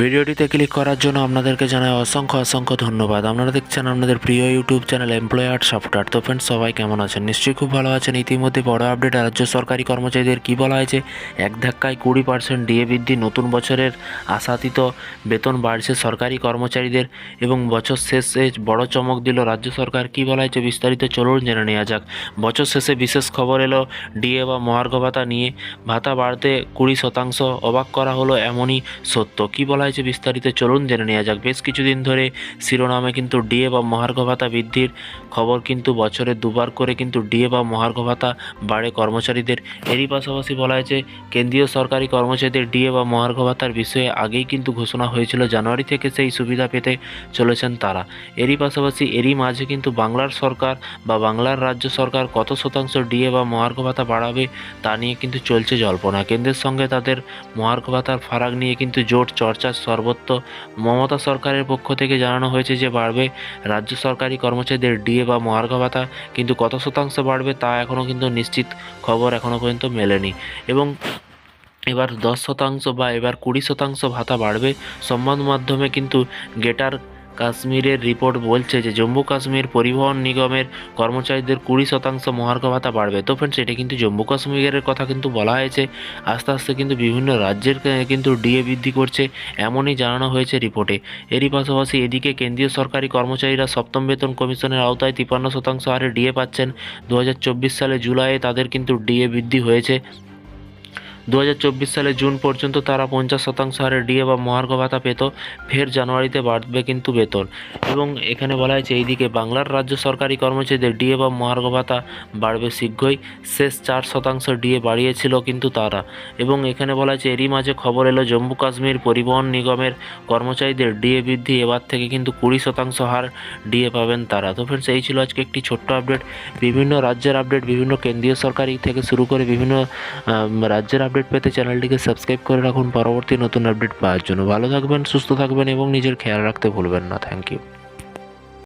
ভিডিওটিতে ক্লিক করার জন্য আপনাদেরকে জানাই অসংখ্য অসংখ্য ধন্যবাদ। আপনারা দেখছেন আপনাদের প্রিয় ইউটিউব চ্যানেল এমপ্লয়ার সফটওয়্যার তো ফ্রেন্ডস সবাই কেমন আছেন? নিশ্চয়ই খুব ভালো আছেন। ইতিমধ্যে বড় আপডেট রাজ্য সরকারি কর্মচারীদের কী বলা হয়েছে? এক ধাক্কায় কুড়ি পার্সেন্ট ডিএ বৃদ্ধি, নতুন বছরের আশাতীত বেতন বাড়ছে সরকারি কর্মচারীদের এবং বছর শেষে বড় চমক দিল রাজ্য সরকার। কী বলা হয়েছে বিস্তারিত চলুন জেনে নেওয়া যাক। বছর শেষে বিশেষ খবর এলো ডিএ বা মহার্ঘ ভাতা নিয়ে ভাতা বাড়তে কুড়ি শতাংশ অবাক করা হলো এমনই সত্য। কী বলা হয়েছে বিস্তারিত চলুন, জেনে নেওয়া যাক। বেশ কিছুদিন ধরে শিরোনামে কিন্তু ডিএ বা মহার্ঘ ভাতা বৃদ্ধির খবর কিন্তু বছরে দুবার করে কিন্তু ডিএ বা মহার্ঘ ভাতা বাড়ে কর্মচারীদের। এরই পাশাপাশি বলা হয়েছে, কেন্দ্রীয় সরকারি কর্মচারীদের ডিএ বা মহার্ঘ ভাতার বিষয়ে আগেই কিন্তু ঘোষণা হয়েছিল জানুয়ারি থেকে সেই সুবিধা পেতে চলেছেন তারা। এরই পাশাপাশি এরই মাঝে কিন্তু বাংলার সরকার বা বাংলার রাজ্য সরকার কত শতাংশ ডিএ বা মহার্ঘ ভাতা বাড়াবে তা নিয়ে কিন্তু চলছে জল্পনা। কেন্দ্রের সঙ্গে তাদের মহার্ঘ ভাতার ফারাক নিয়ে কিন্তু জোট চর্চা সর্বত্র। মমতা সরকারের পক্ষ থেকে জানানো হয়েছে যে, বাড়বে রাজ্য সরকারি কর্মচারীদের ডিএ বা মহার্ঘ ভাতা, কিন্তু কত শতাংশ বাড়বে তা এখনও কিন্তু নিশ্চিত খবর এখনও পর্যন্ত মেলেনি। এবং এবার দশ শতাংশ বা এবার কুড়ি শতাংশ ভাতা বাড়বে। সংবাদ মাধ্যমে কিন্তু গেটার কাশ্মীরের রিপোর্ট বলছে যে জম্মু কাশ্মীর পরিবহন নিগমের কর্মচারীদের কুড়ি শতাংশ মহার্ঘ ভাতা বাড়বে। তো ফ্রেন্ডস এটা কিন্তু জম্মু কাশ্মীরের কথা কিন্তু বলা হয়েছে। আস্তে আস্তে কিন্তু বিভিন্ন রাজ্যের কিন্তু ডিএ বৃদ্ধি করছে, এমনই জানানো হয়েছে রিপোর্টে। এরই পাশাপাশি এদিকে কেন্দ্রীয় সরকারি কর্মচারীরা সপ্তম বেতন কমিশনের আওতায় তিপ্পান্ন শতাংশ হারে ডিএ পাচ্ছেন। দু হাজার চব্বিশ সালে জুলাইয়ে তাদের কিন্তু ডিএ বৃদ্ধি হয়েছে। দু হাজার চব্বিশ সালে জুন পর্যন্ত তারা পঞ্চাশ শতাংশ হারে ডিএ বা মহার্ঘ ভাতা পেত। ফের জানুয়ারিতে বাড়বে কিন্তু বেতন। এবং এখানে বলা হয়েছে, এইদিকে বাংলার রাজ্য সরকারি কর্মচারীদের ডিএ বা মহার্ঘ ভাতা বাড়বে শীঘ্রই। শেষ চার শতাংশ ডিএ বাড়িয়েছিল কিন্তু তারা। এবং এখানে বলা হয়েছে, এরই মাঝে খবর এলো, জম্মু কাশ্মীর পরিবহন নিগমের কর্মচারীদের ডিএ বৃদ্ধি এবার থেকে কিন্তু কুড়ি শতাংশ হার ডিএ পাবেন তারা। তো ফ্রেন্ডস এই ছিল আজকে একটি ছোট্ট আপডেট বিভিন্ন রাজ্যের আপডেট বিভিন্ন কেন্দ্রীয় সরকারি থেকে শুরু করে বিভিন্ন রাজ্যের আপডেট পেতে চ্যানেলটিকে সাবস্ক্রাইব করে রাখুন। পরবর্তী নতুন আপডেট পাওয়ার জন্য ভালো থাকবেন, সুস্থ থাকবেন এবং নিজের খেয়াল রাখতে ভুলবেন না। Thank you